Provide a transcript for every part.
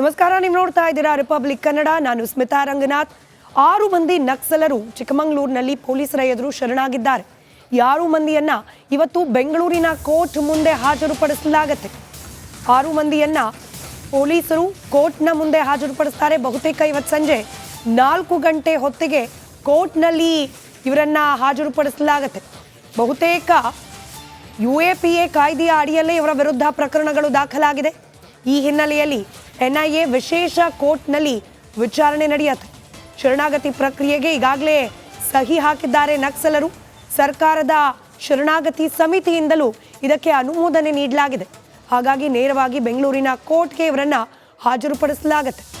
ನಮಸ್ಕಾರ, ನೀವು ನೋಡ್ತಾ ಇದ್ದೀರಾ ರಿಪಬ್ಲಿಕ್ ಕನ್ನಡ ನಾನು ಸ್ಮಿತಾ ರಂಗನಾಥ್. ಆರು ಮಂದಿ ನಕ್ಸಲರು ಚಿಕ್ಕಮಗಳೂರಿನಲ್ಲಿ ಪೊಲೀಸರ ಎದುರು ಶರಣಾಗಿದ್ದಾರೆ. ಆರು ಮಂದಿಯನ್ನ ಇವತ್ತು ಬೆಂಗಳೂರಿನ ಕೋರ್ಟ್ ಮುಂದೆ ಹಾಜರುಪಡಿಸಲಾಗತ್ತೆ? ಆರು ಮಂದಿಯನ್ನ ಪೊಲೀಸರು ಕೋರ್ಟ್ನ ಮುಂದೆ ಹಾಜರುಪಡಿಸ್ತಾರೆ. ಬಹುತೇಕ ಇವತ್ತು ಸಂಜೆ ನಾಲ್ಕು ಗಂಟೆ ಹೊತ್ತಿಗೆ ಕೋರ್ಟ್ನಲ್ಲಿ ಇವರನ್ನ ಹಾಜರುಪಡಿಸಲಾಗತ್ತೆ. ಬಹುತೇಕ ಯು ಎ ಪಿ ಎ ಕಾಯ್ದೆಯ ಅಡಿಯಲ್ಲೇ ಇವರ ವಿರುದ್ಧ ಪ್ರಕರಣಗಳು ದಾಖಲಾಗಿದೆ. ಈ ಹಿನ್ನೆಲೆಯಲ್ಲಿ ಎನ್ಐಎ ವಿಶೇಷ ಕೋರ್ಟ್ನಲ್ಲಿ ವಿಚಾರಣೆ ನಡೆಯುತ್ತೆ ಶರಣಾಗತಿ ಪ್ರಕ್ರಿಯೆಗೆ ಈಗಾಗಲೇ ಸಹಿ ಹಾಕಿದ್ದಾರೆ ನಕ್ಸಲರು. ಸರ್ಕಾರದ ಶರಣಾಗತಿ ಸಮಿತಿಯಿಂದಲೂ ಇದಕ್ಕೆ ಅನುಮೋದನೆ ನೀಡಲಾಗಿದೆ. ಹಾಗಾಗಿ ನೇರವಾಗಿ ಬೆಂಗಳೂರಿನ ಕೋರ್ಟ್ಗೆ ಇವರನ್ನ ಹಾಜರುಪಡಿಸಲಾಗುತ್ತೆ.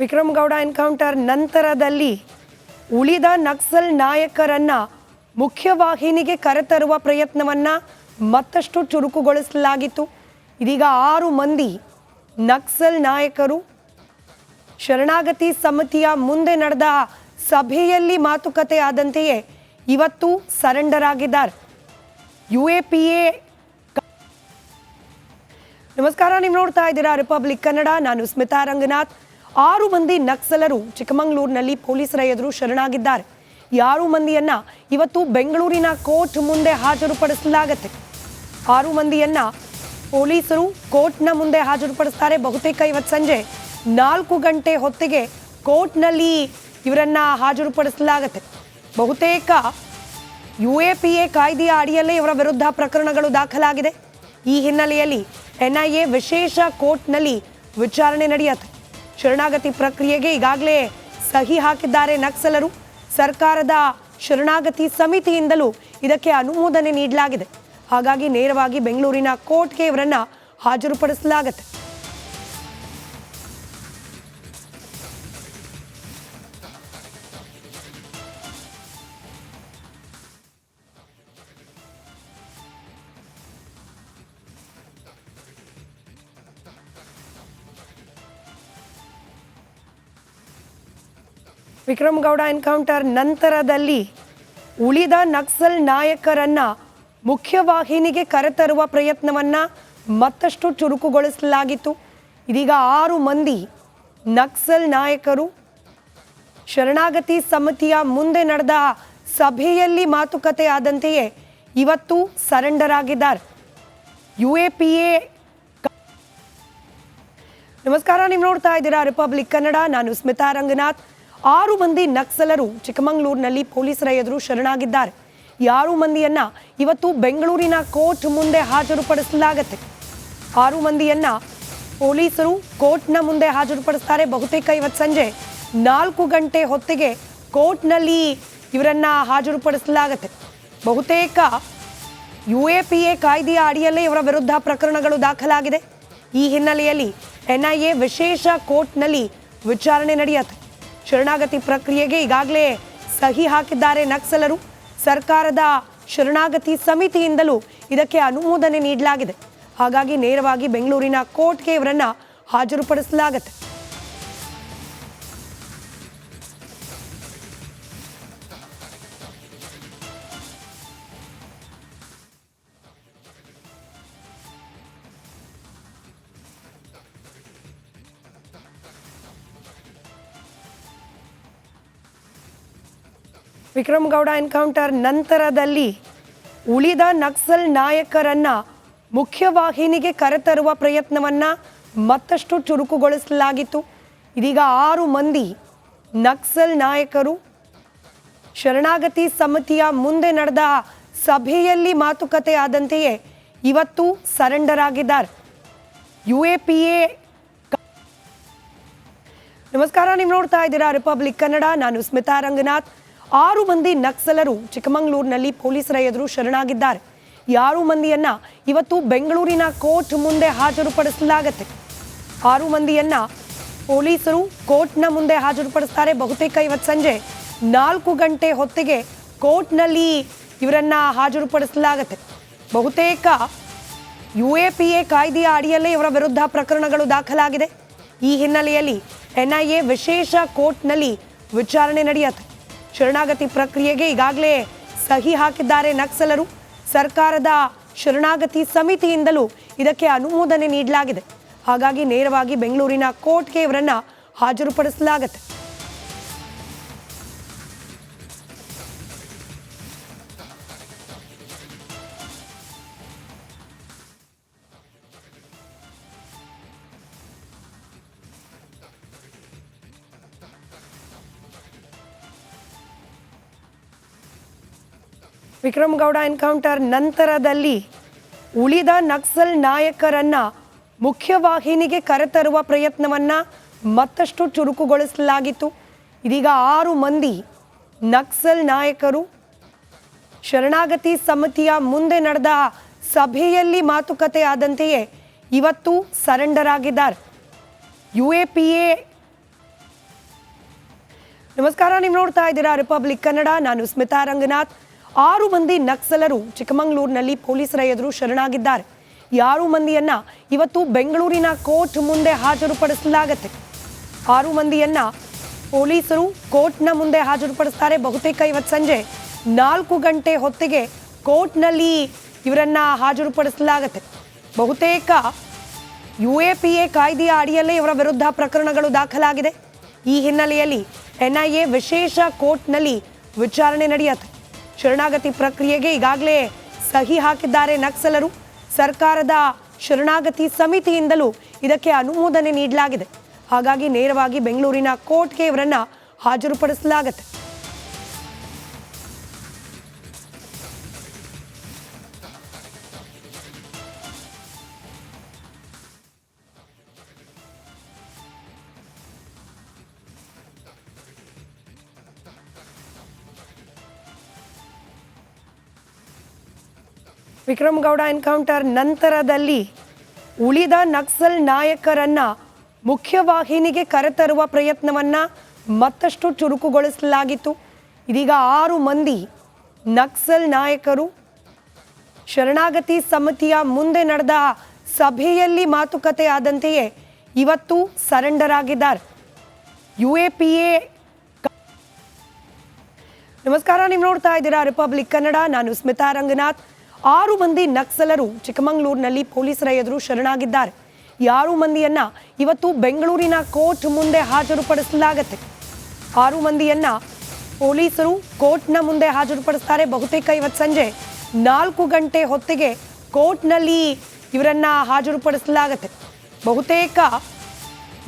ವಿಕ್ರಮ್ ಗೌಡ ಎನ್ಕೌಂಟರ್ ನಂತರದಲ್ಲಿ ಉಳಿದ ನಕ್ಸಲ್ ನಾಯಕರನ್ನ ಮುಖ್ಯವಾಹಿನಿಗೆ ಕರೆತರುವ ಪ್ರಯತ್ನವನ್ನ ಮತ್ತಷ್ಟು ಚುರುಕುಗೊಳಿಸಲಾಗಿತ್ತು. ಇದೀಗ ಆರು ಮಂದಿ ನಕ್ಸಲ್ ನಾಯಕರು ಶರಣಾಗತಿ ಸಮಿತಿಯ ಮುಂದೆ ನಡೆದ ಸಭೆಯಲ್ಲಿ ಮಾತುಕತೆ ಆದಂತೆಯೇ ಇವತ್ತು ಸರೆಂಡರ್ ಆಗಿದ್ದಾರೆ ಯು ಎ ಪಿ ಎ ನಮಸ್ಕಾರ, ನೀವು ನೋಡ್ತಾ ಇದ್ದೀರಾ ರಿಪಬ್ಲಿಕ್ ಕನ್ನಡ, ನಾನು ಸ್ಮಿತಾ ರಂಗನಾಥ್. ಆರು ಮಂದಿ ನಕ್ಸಲರು ಚಿಕ್ಕಮಗಳೂರಿನಲ್ಲಿ ಪೊಲೀಸರ ಎದುರು ಶರಣಾಗಿದ್ದಾರೆ. ಆರು ಮಂದಿಯನ್ನ ಇವತ್ತು ಬೆಂಗಳೂರಿನ ಕೋರ್ಟ್ ಮುಂದೆ ಹಾಜರುಪಡಿಸಲಾಗತ್ತೆ? ಆರು ಮಂದಿಯನ್ನ ಪೊಲೀಸರು ಕೋರ್ಟ್ನ ಮುಂದೆ ಹಾಜರುಪಡಿಸ್ತಾರೆ. ಬಹುತೇಕ ಇವತ್ತು ಸಂಜೆ ನಾಲ್ಕು ಗಂಟೆ ಹೊತ್ತಿಗೆ ಕೋರ್ಟ್ನಲ್ಲಿ ಇವರನ್ನ ಹಾಜರುಪಡಿಸಲಾಗತ್ತೆ. ಬಹುತೇಕ ಯು ಎ ಪಿ ಎ ಕಾಯ್ದೆಯ ಅಡಿಯಲ್ಲೇ ಇವರ ವಿರುದ್ಧ ಪ್ರಕರಣಗಳು ದಾಖಲಾಗಿದೆ. ಈ ಹಿನ್ನೆಲೆಯಲ್ಲಿ ಎನ್ಐಎ ವಿಶೇಷ ಕೋರ್ಟ್ನಲ್ಲಿ ವಿಚಾರಣೆ ನಡೆಯುತ್ತೆ. ಶರಣಾಗತಿ ಪ್ರಕ್ರಿಯೆಗೆ ಈಗಾಗಲೇ ಸಹಿ ಹಾಕಿದ್ದಾರೆ ನಕ್ಸಲರು. ಸರ್ಕಾರದ ಶರಣಾಗತಿ ಸಮಿತಿಯಿಂದಲೂ ಇದಕ್ಕೆ ಅನುಮೋದನೆ ನೀಡಲಾಗಿದೆ. ಹಾಗಾಗಿ ನೇರವಾಗಿ ಬೆಂಗಳೂರಿನ ಕೋರ್ಟ್ಗೆ ಇವರನ್ನು ಹಾಜರುಪಡಿಸಲಾಗುತ್ತೆ. ವಿಕ್ರಮ್ ಗೌಡ ಎನ್ಕೌಂಟರ್ ನಂತರದಲ್ಲಿ ಉಳಿದ ನಕ್ಸಲ್ ನಾಯಕರನ್ನ ಮುಖ್ಯವಾಹಿನಿಗೆ ಕರೆತರುವ ಪ್ರಯತ್ನವನ್ನ ಮತ್ತಷ್ಟು ಚುರುಕುಗೊಳಿಸಲಾಗಿತ್ತು. ಇದೀಗ ಆರು ಮಂದಿ ನಕ್ಸಲ್ ನಾಯಕರು ಶರಣಾಗತಿ ಸಮಿತಿಯ ಮುಂದೆ ನಡೆದ ಸಭೆಯಲ್ಲಿ ಮಾತುಕತೆ ಆದಂತೆಯೇ ಇವತ್ತು ಸರೆಂಡರ್ ಆಗಿದ್ದಾರೆ ಯು ಎ ಪಿ ಎ ನಮಸ್ಕಾರ, ನೀವು ನೋಡ್ತಾ ಇದ್ದೀರಾ ರಿಪಬ್ಲಿಕ್ ಕನ್ನಡ, ನಾನು ಸ್ಮಿತಾ ರಂಗನಾಥ್. ಆರು ಮಂದಿ ನಕ್ಸಲರು ಚಿಕ್ಕಮಗಳೂರಿನಲ್ಲಿ ಪೊಲೀಸರ ಎದುರು ಶರಣಾಗಿದ್ದಾರೆ. ಯಾರು ಮಂದಿಯನ್ನ ಇವತ್ತು ಬೆಂಗಳೂರಿನ ಕೋರ್ಟ್ ಮುಂದೆ ಹಾಜರುಪಡಿಸಲಾಗತ್ತೆ. ಆರು ಮಂದಿಯನ್ನ ಪೊಲೀಸರು ಕೋರ್ಟ್ನ ಮುಂದೆ ಹಾಜರುಪಡಿಸ್ತಾರೆ. ಬಹುತೇಕ ಇವತ್ತು ಸಂಜೆ ನಾಲ್ಕು ಗಂಟೆ ಹೊತ್ತಿಗೆ ಕೋರ್ಟ್ನಲ್ಲಿ ಇವರನ್ನ ಹಾಜರುಪಡಿಸಲಾಗತ್ತೆ. ಬಹುತೇಕ ಯು ಎ ಪಿ ಎ ಕಾಯ್ದೆಯ ಅಡಿಯಲ್ಲೇ ಇವರ ವಿರುದ್ಧ ಪ್ರಕರಣಗಳು ದಾಖಲಾಗಿದೆ. ಈ ಹಿನ್ನೆಲೆಯಲ್ಲಿ ಎನ್ಐಎ ವಿಶೇಷ ಕೋರ್ಟ್ನಲ್ಲಿ ವಿಚಾರಣೆ ನಡೆಯುತ್ತೆ. ಶರಣಾಗತಿ ಪ್ರಕ್ರಿಯೆಗೆ ಈಗಾಗಲೇ ಸಹಿ ಹಾಕಿದ್ದಾರೆ ನಕ್ಸಲರು. ಸರ್ಕಾರದ ಶರಣಾಗತಿ ಸಮಿತಿಯಿಂದಲೂ ಇದಕ್ಕೆ ಅನುಮೋದನೆ ನೀಡಲಾಗಿದೆ. ಹಾಗಾಗಿ ನೇರವಾಗಿ ಬೆಂಗಳೂರಿನ ಕೋರ್ಟ್ಗೆ ಇವರನ್ನ ಹಾಜರುಪಡಿಸಲಾಗತ್ತೆ. ವಿಕ್ರಮ್ ಗೌಡ ಎನ್ಕೌಂಟರ್ ನಂತರದಲ್ಲಿ ಉಳಿದ ನಕ್ಸಲ್ ನಾಯಕರನ್ನ ಮುಖ್ಯವಾಹಿನಿಗೆ ಕರೆತರುವ ಪ್ರಯತ್ನವನ್ನ ಮತ್ತಷ್ಟು ಚುರುಕುಗೊಳಿಸಲಾಗಿತ್ತು. ಇದೀಗ ಆರು ಮಂದಿ ನಕ್ಸಲ್ ನಾಯಕರು ಶರಣಾಗತಿ ಸಮಿತಿಯ ಮುಂದೆ ನಡೆದ ಸಭೆಯಲ್ಲಿ ಮಾತುಕತೆ ಆದಂತೆಯೇ ಇವತ್ತು ಸರೆಂಡರ್ ಆಗಿದ್ದಾರೆ ಯು ಎ ಪಿ ಎ ನಮಸ್ಕಾರ, ನೀವು ನೋಡ್ತಾ ಇದ್ದೀರಾ ರಿಪಬ್ಲಿಕ್ ಕನ್ನಡ. ನಾನು ಸ್ಮಿತಾ ರಂಗನಾಥ್. ಆರು ಮಂದಿ ನಕ್ಸಲರು ಚಿಕ್ಕಮಗಳೂರಿನಲ್ಲಿ ಪೊಲೀಸರ ಎದುರು ಶರಣಾಗಿದ್ದಾರೆ. ಯಾರು ಮಂದಿಯನ್ನ ಇವತ್ತು ಬೆಂಗಳೂರಿನ ಕೋರ್ಟ್ ಮುಂದೆ ಹಾಜರುಪಡಿಸಲಾಗತ್ತೆ. ಆರು ಮಂದಿಯನ್ನ ಪೊಲೀಸರು ಕೋರ್ಟ್ನ ಮುಂದೆ ಹಾಜರುಪಡಿಸ್ತಾರೆ. ಬಹುತೇಕ ಇವತ್ತು ಸಂಜೆ ನಾಲ್ಕು ಗಂಟೆ ಹೊತ್ತಿಗೆ ಕೋರ್ಟ್ನಲ್ಲಿ ಇವರನ್ನ ಹಾಜರುಪಡಿಸಲಾಗತ್ತೆ. ಬಹುತೇಕ ಯು ಎ ಪಿ ಎ ಕಾಯ್ದೆಯ ಅಡಿಯಲ್ಲೇ ಇವರ ವಿರುದ್ಧ ಪ್ರಕರಣಗಳು ದಾಖಲಾಗಿದೆ. ಈ ಹಿನ್ನೆಲೆಯಲ್ಲಿ ಎನ್ಐಎ ವಿಶೇಷ ಕೋರ್ಟ್ನಲ್ಲಿ ವಿಚಾರಣೆ ನಡೆಯುತ್ತೆ. ಶರಣಾಗತಿ ಪ್ರಕ್ರಿಯೆಗೆ ಈಗಾಗಲೇ ಸಹಿ ಹಾಕಿದ್ದಾರೆ ನಕ್ಸಲರು. ಸರ್ಕಾರದ ಶರಣಾಗತಿ ಸಮಿತಿಯಿಂದಲೂ ಇದಕ್ಕೆ ಅನುಮೋದನೆ ನೀಡಲಾಗಿದೆ. ಹಾಗಾಗಿ ನೇರವಾಗಿ ಬೆಂಗಳೂರಿನ ಕೋರ್ಟ್ಗೆ ಇವರನ್ನ ಹಾಜರುಪಡಿಸಲಾಗುತ್ತೆ. ವಿಕ್ರಮ್ ಗೌಡ ಎನ್ಕೌಂಟರ್ ನಂತರದಲ್ಲಿ ಉಳಿದ ನಕ್ಸಲ್ ನಾಯಕರನ್ನ ಮುಖ್ಯವಾಹಿನಿಗೆ ಕರೆತರುವ ಪ್ರಯತ್ನವನ್ನ ಮತ್ತಷ್ಟು ಚುರುಕುಗೊಳಿಸಲಾಗಿತ್ತು. ಇದೀಗ ಆರು ಮಂದಿ ನಕ್ಸಲ್ ನಾಯಕರು ಶರಣಾಗತಿ ಸಮಿತಿಯ ಮುಂದೆ ನಡೆದ ಸಭೆಯಲ್ಲಿ ಮಾತುಕತೆ ಆದಂತೆಯೇ ಇವತ್ತು ಸರೆಂಡರ್ ಆಗಿದ್ದಾರೆ ಯು ಎ ಪಿ ಎ ನಮಸ್ಕಾರ, ನೀವು ನೋಡ್ತಾ ಇದ್ದೀರಾ ರಿಪಬ್ಲಿಕ್ ಕನ್ನಡ. ನಾನು ಸ್ಮಿತಾ ರಂಗನಾಥ್. ಆರು ಮಂದಿ ನಕ್ಸಲರು ಚಿಕ್ಕಮಗಳೂರಿನಲ್ಲಿ ಪೊಲೀಸರ ಎದುರು ಶರಣಾಗಿದ್ದಾರೆ. ಯಾರು ಮಂದಿಯನ್ನ ಇವತ್ತು ಬೆಂಗಳೂರಿನ ಕೋರ್ಟ್ ಮುಂದೆ ಹಾಜರುಪಡಿಸಲಾಗತ್ತೆ? ಆರು ಮಂದಿಯನ್ನ ಪೊಲೀಸರು ಕೋರ್ಟ್ನ ಮುಂದೆ ಹಾಜರುಪಡಿಸ್ತಾರೆ. ಬಹುತೇಕ ಇವತ್ತು ಸಂಜೆ ನಾಲ್ಕು ಗಂಟೆ ಹೊತ್ತಿಗೆ ಕೋರ್ಟ್ನಲ್ಲಿ ಇವರನ್ನ ಹಾಜರುಪಡಿಸಲಾಗತ್ತೆ. ಬಹುತೇಕ ಯು ಎ ಪಿ ಎ ಕಾಯ್ದೆಯ ಅಡಿಯಲ್ಲೇ ಇವರ ವಿರುದ್ಧ ಪ್ರಕರಣಗಳು ದಾಖಲಾಗಿದೆ. ಈ ಹಿನ್ನೆಲೆಯಲ್ಲಿ ಎನ್ಐಎ ವಿಶೇಷ ಕೋರ್ಟ್ನಲ್ಲಿ ವಿಚಾರಣೆ ನಡೆಯುತ್ತೆ. ಶರಣಾಗತಿ ಪ್ರಕ್ರಿಯೆಗೆ ಈಗಾಗಲೇ ಸಹಿ ಹಾಕಿದ್ದಾರೆ ನಕ್ಸಲರು. ಸರ್ಕಾರದ ಶರಣಾಗತಿ ಸಮಿತಿಯಿಂದಲೂ ಇದಕ್ಕೆ ಅನುಮೋದನೆ ನೀಡಲಾಗಿದೆ. ಹಾಗಾಗಿ ನೇರವಾಗಿ ಬೆಂಗಳೂರಿನ ಕೋರ್ಟ್ಗೆ ಇವರನ್ನು ಹಾಜರುಪಡಿಸಲಾಗುತ್ತೆ. ವಿಕ್ರಮ್ ಗೌಡ ಎನ್ಕೌಂಟರ್ ನಂತರದಲ್ಲಿ ಉಳಿದ ನಕ್ಸಲ್ ನಾಯಕರನ್ನ ಮುಖ್ಯವಾಹಿನಿಗೆ ಕರೆತರುವ ಪ್ರಯತ್ನವನ್ನ ಮತ್ತಷ್ಟು ಚುರುಕುಗೊಳಿಸಲಾಗಿತ್ತು. ಇದೀಗ ಆರು ಮಂದಿ ನಕ್ಸಲ್ ನಾಯಕರು ಶರಣಾಗತಿ ಸಮಿತಿಯ ಮುಂದೆ ನಡೆದ ಸಭೆಯಲ್ಲಿ ಮಾತುಕತೆ ಆದಂತೆಯೇ ಇವತ್ತು ಸರೆಂಡರ್ ಆಗಿದ್ದಾರೆ ಯು ಎ ಪಿ ಎ ನಮಸ್ಕಾರ, ನೀವು ನೋಡ್ತಾ ಇದ್ದೀರಾ ರಿಪಬ್ಲಿಕ್ ಕನ್ನಡ. ನಾನು ಸ್ಮಿತಾ ರಂಗನಾಥ್. ಆರು ಮಂದಿ ನಕ್ಸಲರು ಚಿಕ್ಕಮಗಳೂರಿನಲ್ಲಿ ಪೊಲೀಸರ ಎದುರು ಶರಣಾಗಿದ್ದಾರೆ. ಯಾರು ಮಂದಿಯನ್ನ ಇವತ್ತು ಬೆಂಗಳೂರಿನ ಕೋರ್ಟ್ ಮುಂದೆ ಹಾಜರುಪಡಿಸಲಾಗತ್ತೆ. ಆರು ಮಂದಿಯನ್ನ ಪೊಲೀಸರು ಕೋರ್ಟ್ನ ಮುಂದೆ ಹಾಜರುಪಡಿಸ್ತಾರೆ. ಬಹುತೇಕ ಇವತ್ತು ಸಂಜೆ ನಾಲ್ಕು ಗಂಟೆ ಹೊತ್ತಿಗೆ ಕೋರ್ಟ್ನಲ್ಲಿ ಇವರನ್ನ ಹಾಜರುಪಡಿಸಲಾಗತ್ತೆ. ಬಹುತೇಕ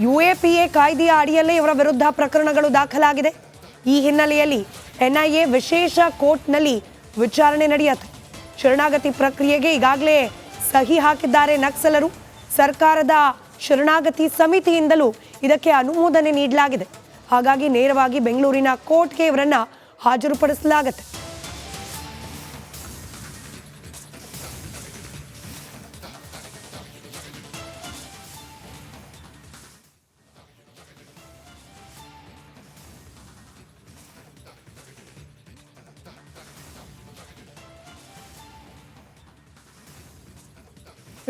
ಯು ಎ ಪಿ ಎ ಕಾಯ್ದೆಯ ಅಡಿಯಲ್ಲೇ ಇವರ ವಿರುದ್ಧ ಪ್ರಕರಣಗಳು ದಾಖಲಾಗಿದೆ. ಈ ಹಿನ್ನೆಲೆಯಲ್ಲಿ ಎನ್ಐಎ ವಿಶೇಷ ಕೋರ್ಟ್ನಲ್ಲಿ ವಿಚಾರಣೆ ನಡೆಯುತ್ತೆ. ಶರಣಾಗತಿ ಪ್ರಕ್ರಿಯೆಗೆ ಈಗಾಗಲೇ ಸಹಿ ಹಾಕಿದ್ದಾರೆ ನಕ್ಸಲರು. ಸರ್ಕಾರದ ಶರಣಾಗತಿ ಸಮಿತಿಯಿಂದಲೂ ಇದಕ್ಕೆ ಅನುಮೋದನೆ ನೀಡಲಾಗಿದೆ. ಹಾಗಾಗಿ ನೇರವಾಗಿ ಬೆಂಗಳೂರಿನ ಕೋರ್ಟ್ಗೆ ಇವರನ್ನ ಹಾಜರುಪಡಿಸಲಾಗತ್ತೆ.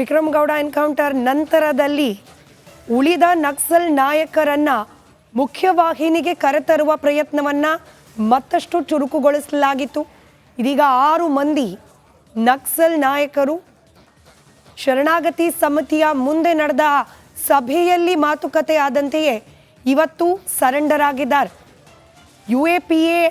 ವಿಕ್ರಮ್ ಗೌಡ ಎನ್ಕೌಂಟರ್ ನಂತರದಲ್ಲಿ ಉಳಿದ ನಕ್ಸಲ್ ನಾಯಕರನ್ನ ಮುಖ್ಯವಾಹಿನಿಗೆ ಕರೆತರುವ ಪ್ರಯತ್ನವನ್ನ ಮತ್ತಷ್ಟು ಚುರುಕುಗೊಳಿಸಲಾಗಿತ್ತು. ಇದೀಗ ಆರು ಮಂದಿ ನಕ್ಸಲ್ ನಾಯಕರು ಶರಣಾಗತಿ ಸಮಿತಿಯ ಮುಂದೆ ನಡೆದ ಸಭೆಯಲ್ಲಿ ಮಾತುಕತೆ ಆದಂತೆಯೇ ಇವತ್ತು ಸರೆಂಡರ್ ಆಗಿದ್ದಾರೆ ಯು ಎ ಪಿ ಎ